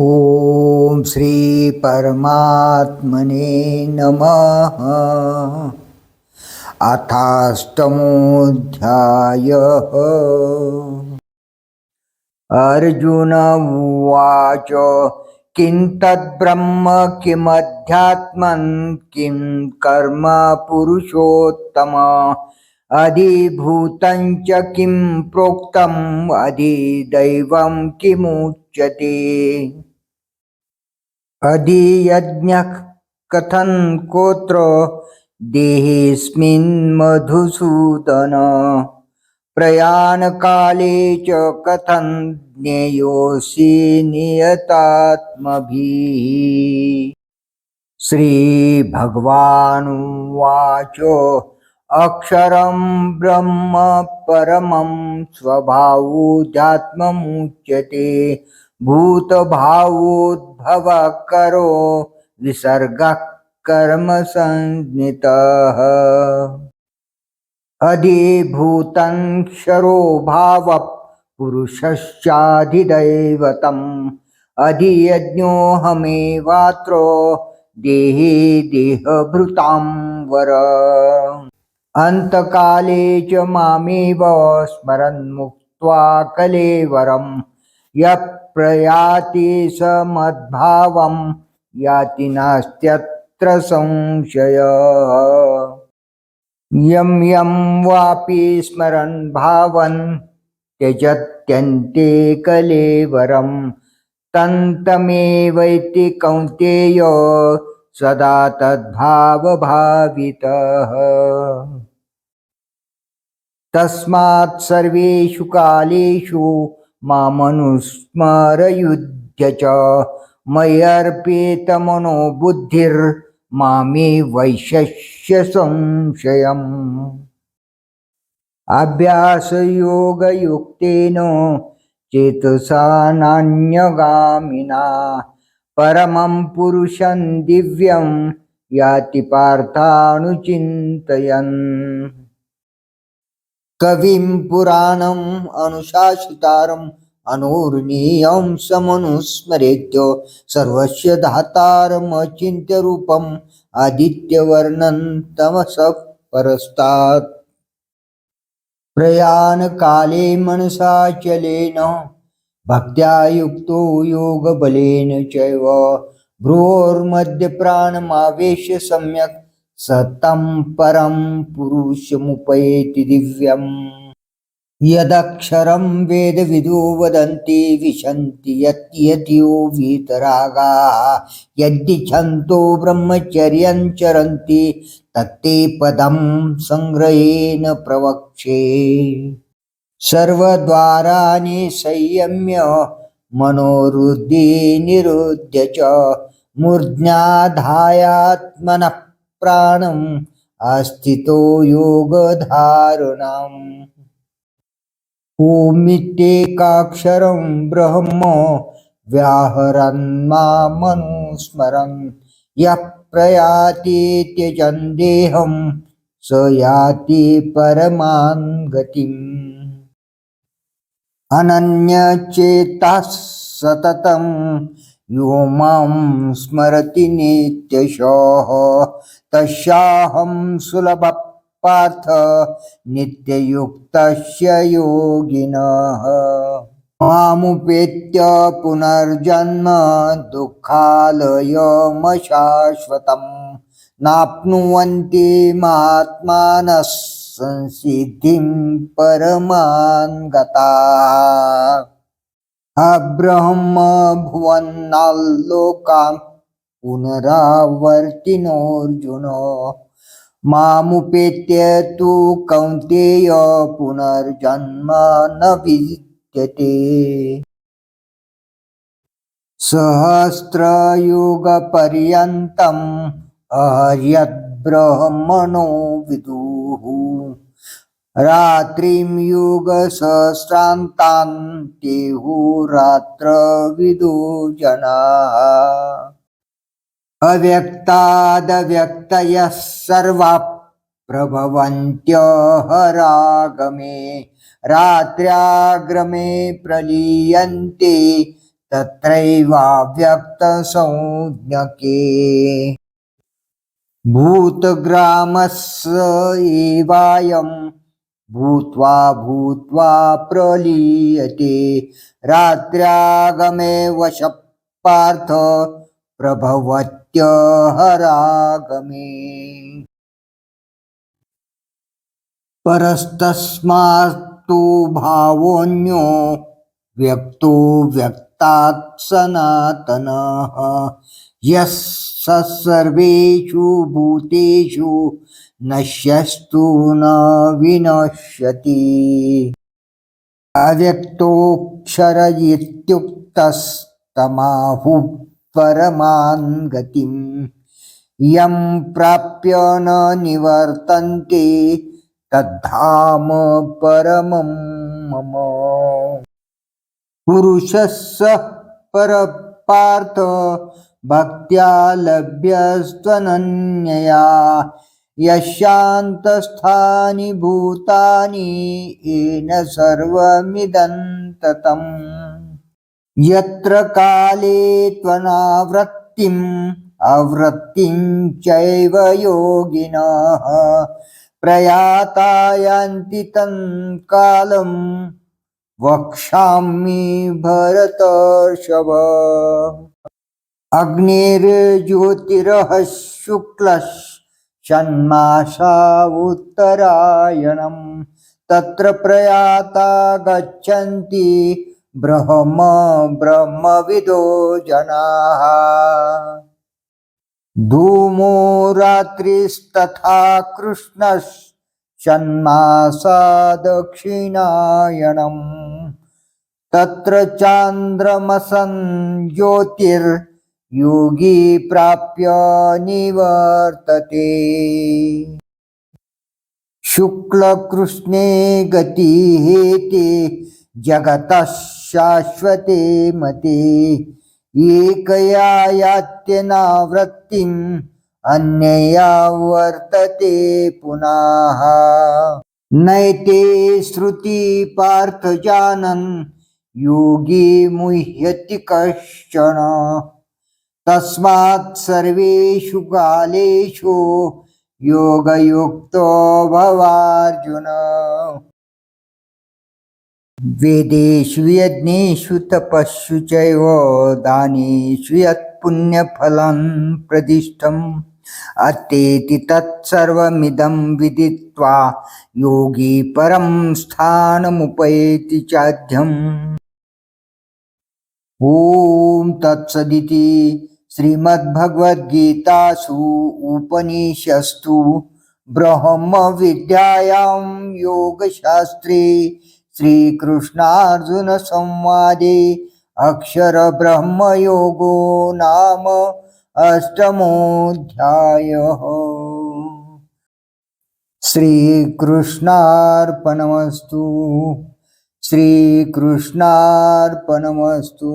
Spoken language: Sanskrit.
ॐ श्रीपरमात्मने नमः। अथाष्टमोऽध्यायः। अर्जुन उवाच किं तद्ब्रह्म किमध्यात्मन् किं कर्म पुरुषोत्तम अधिभूतं च किं प्रोक्तम् अधिदैवं किमुच्यते अधियज्ञः कथं कोत्र देहेऽस्मिन् मधुसूदन? प्रयाणकाले च कथं ज्ञेयोऽसि नियतात्मभिः? श्रीभगवानुवाच अक्षरं ब्रह्म परमं स्वभावोऽध्यात्ममुच्यते भूतभावोद्भवकरो विसर्गः कर्मसंज्ञितः अधिभूतं क्षरो भावः पुरुषश्चाधिदैवतम्। अधियज्ञोऽहमेवात्रो देहे देहभृतां वर। अन्तकाले च मामेव स्मरन् मुक्त्वा कलेवरं यः प्रयाति स मद्भावं याति नास्त्यत्र संशय। यं यं वापि स्मरन् भावन् त्यजत्यन्ते कलेवरं तन्तमेवैति कौन्तेय सदा तद्भावभावितः। तस्मात् सर्वेषु कालेषु मामनुस्मरयुध्य च मय्यर्पितमनो बुद्धिर्मामे वैशस्य संशयम् अभ्यासयोगयुक्तेन चेतसा नान्यगामिना परमं पुरुषं दिव्यं याति पार्थानुचिन्तयन् कविं पुराणम् अनुशासितारम् अनुर्णीयं समनुस्मरेत्य सर्वस्य धातारमचिन्त्य रूपम् आदित्यवर्णं तमसः परस्तात्। प्रयाणकाले मनसा चलेन भक्त्या युक्तो योगबलेन चैव। भ्रोर्मध्यप्राणमावेश्य सम्यक् सतं परं पुरुषमुपैति दिव्यम्। यदक्षरं वेदविदो वदन्ति विशन्ति यत्ययो वीतरागाः। यद्दिच्छन्तो ब्रह्मचर्यं चरन्ति तत्ते पदं सङ्ग्रहेण प्रवक्षे सर्वद्वाराणि संयम्य मनोरुद्धि निरुद्य च मूर्ध्याधायात्मनः प्राणम् अस्थितो योगधारणम्। ओमित्येकाक्षरं ब्रह्म व्याहरन् मामनुस्मरन् यः प्रयाति त्यजन् देहं स याति परमां गतिम्। अनन्यचेताः सततं यो मां स्मरति नित्यशः तस्याहं सुलभः पार्थ नित्ययुक्तस्य योगिनः। मामुपेत्य पुनर्जन्म दुःखालयमशाश्वतं नाप्नुवन्ति महात्मानः संसिद्धिं परमान् गता। अब्रह्म भुवन्नाल्लोकां पुनरावर्तिनोऽर्जुन। मामुपेत्य तु कौन्तेय पुनर्जन्म न विद्यते सहस्रयुगपर्यन्तम् अहर्यद्ब्रह्मणो विदुः। रात्रिं युगसहस्रान्तान् तेहुरात्रविदो जनाः। अव्यक्तादव्यक्तयः सर्वा प्रभवन्त्यहरागमे रात्र्याग्रमे प्रलीयन्ते तत्रैवाव्यक्तसंज्ञके। भूतग्रामस्य एवायं भूत्वा भूत्वा प्रलीयते रात्र्यागमे वशः पार्थ प्रभवत्यहरागमे परस्तस्मात्तु भावोऽन्यो व्यक्तो व्यक्तात् सनातनः। यः स सर्वेषु भूतेषु नश्यस्तु न विनश्यति। अव्यक्तोऽक्षर इत्युक्तस्तमाहुः। परमान् गतिम्। यं प्राप्य न निवर्तन्ते तद्धाम परमं मम। पुरुषः स परपार्थ भक्त्या लभ्यस्त्वनन्यया। यशान्तस्थानि भूतानि येन सर्वमिदं ततम् यत्र काले त्वनावृत्तिम् अवृत्तिं चैव योगिनः। प्रयाता यान्ति तं कालं वक्ष्यामि भरतर्षभ। अग्निर्ज्योतिरः शुक्लषण्मासा उत्तरायणं तत्र प्रयाता गच्छन्ति ब्रह्म, ब्रह्मविदो जनाः। धूमो रात्रिस्तथा कृष्णषण्मासा दक्षिणायणम् तत्र चान्द्रमसन् ज्योतिर्योगी प्राप्य निवर्तते। शुक्लकृष्णे गतिहेते जगतः शाश्वते मते। एकया यात्यनावृत्तिम् अन्यया वर्तते पुनः। नैते श्रुति पार्थ जानन्, योगी मुह्यति कश्चन। तस्मात् सर्वेषु कालेषु योगयुक्तो भवार्जुन। वेदेषु यज्ञेषु तपस्सु चैव दानेषु यत्पुण्यफलं प्रदिष्टम्। अतेति तत्सर्वमिदं विदित्वा योगी परं स्थानमुपैति चाध्यम्। ॐ तत्सदिति श्रीमद्भगवद्गीतासु उपनिषस्तु ब्रह्मविद्यायां योगशास्त्रे श्रीकृष्णार्जुनसंवादे अक्षरब्रह्मयोगो नाम अष्टमोऽध्यायः। श्रीकृष्णार्पणमस्तु। श्रीकृष्णार्पणमस्तु।